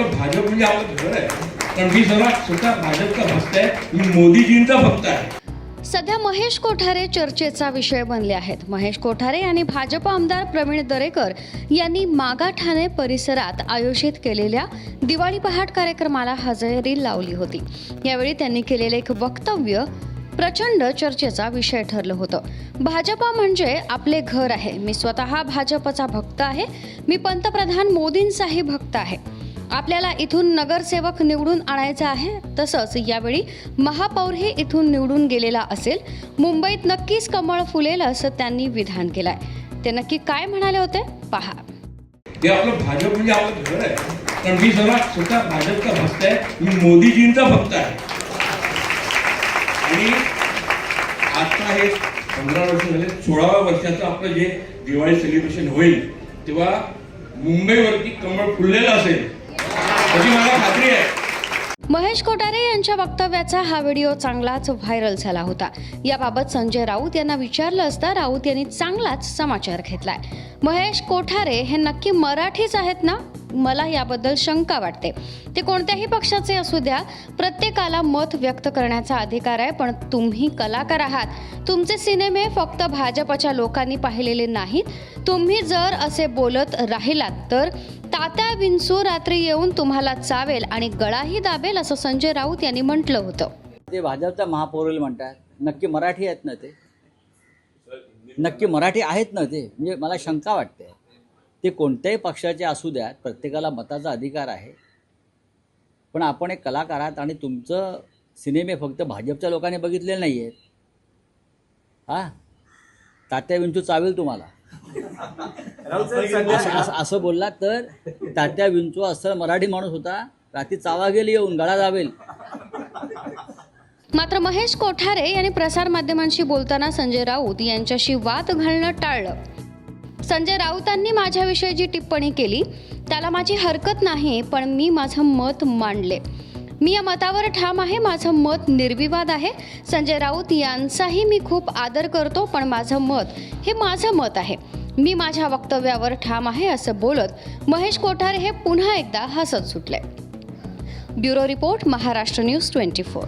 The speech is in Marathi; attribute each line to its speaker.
Speaker 1: भाजप म्हणजे आपलं घर आहे. पण मी जरा स्वतः भाजपचा भक्त आहे. मी मोदीजींचा भक्त आहे.
Speaker 2: सध्या महेश कोठारे चर्चेचा विषय बनले आहेत. महेश कोठारे आणि भाजप आमदार प्रवीण दरेकर यांनी मागा ठाणे परिसरात आयोजित केलेल्या दिवाळी पहाट कार्यक्रमाला हजेरी लावली होती. यावेळी त्यांनी केलेले एक वक्तव्य प्रचंड चर्चेचा विषय ठरलं होतं. भाजपा म्हणजे आपले घर आहे. मी स्वतः भाजपचा भक्त आहे. मी पंतप्रधान मोदींचाही भक्त आहे. आपल्याला इथून नगरसेवक निवडून आणायचा आहे तसंच यावेळी महापौरही इथून निवडून गेलेला असेल. मुंबईत नक्कीच कमळ फुलेल असं त्यांनी विधान केलंय. ते नक्की काय म्हणाले होते? पहा.
Speaker 1: ते आपलं भाजप म्हणजे आपलं घर आहे. पण मी जरा स्वतः भाजपचा भक्त आहे. मी मोदीजींचा भक्त आहे. आणि आता हे पंधरा वर्ष झाले सोळाव्या वर्षाचं आपलं जे दिवाळी सेलिब्रेशन होईल तेव्हा मुंबईवरती कमळ फुललेलं असेल त्याची मला खात्री आहे
Speaker 2: महेश कोठारे यांच्या वक्तव्याचा हा व्हिडिओ चांगलाच व्हायरल झाला होता. याबाबत संजय राऊत यांना विचारलं असता राऊत यांनी चांगलाच समाचार घेतलाय. महेश कोठारे हे नक्की मराठीच आहेत ना? मला याबद्दल शंका वाटते. ते कोणत्याही पक्षाचे असू द्या प्रत्येकाला मत व्यक्त करण्याचा अधिकार आहे पण तुम्ही कलाकार आहात. तुमचे सिनेमे फक्त भाजपच्या लोकांनी पाहिलेले नाहीत. तुम्ही जर असे बोलत राहिलात तर तात्या विंचू रात्री येऊन तुम्हाला चावेल आणि गळाही दाबेल असं संजय राऊत यांनी म्हटलं होतं.
Speaker 3: ते भाजपचा महापौर म्हणतात नक्की मराठी आहेत ना ते? नक्की मराठी आहेत ना ते? म्हणजे मला शंका वाटते. ते कोणत्याही पक्षाचे असू द्यात प्रत्येकाला मताचा अधिकार आहे. पण आपण एक कलाकार आहात आणि तुमचं सिनेमे फक्त भाजपच्या लोकांनी बघितलेले नाही आहेत हा? तात्या विंचू चावेल तुम्हाला. असं बोलला बोललात तर तात्या विंचू असं मराठी माणूस होता रात्री चावा गेली येऊन गळा जावेल.
Speaker 2: मात्र महेश कोठारे यांनी प्रसारमाध्यमांशी बोलताना संजय राऊत यांच्याशी वाद घालणं टाळलं. संजय राऊतांनी माझ्याविषयी जी टिप्पणी केली त्याला माझी हरकत नाही पण मी माझं मत मांडले. मी या मतावर ठाम आहे माझं मत निर्विवाद आहे. संजय राऊत यांचाही मी खूप आदर करतो पण माझं मत हे माझं मत आहे. मी माझ्या वक्तव्यावर ठाम आहे असं बोलत महेश कोठारे हे पुन्हा एकदा हसत सुटले. Bureau report Maharashtra news twenty four.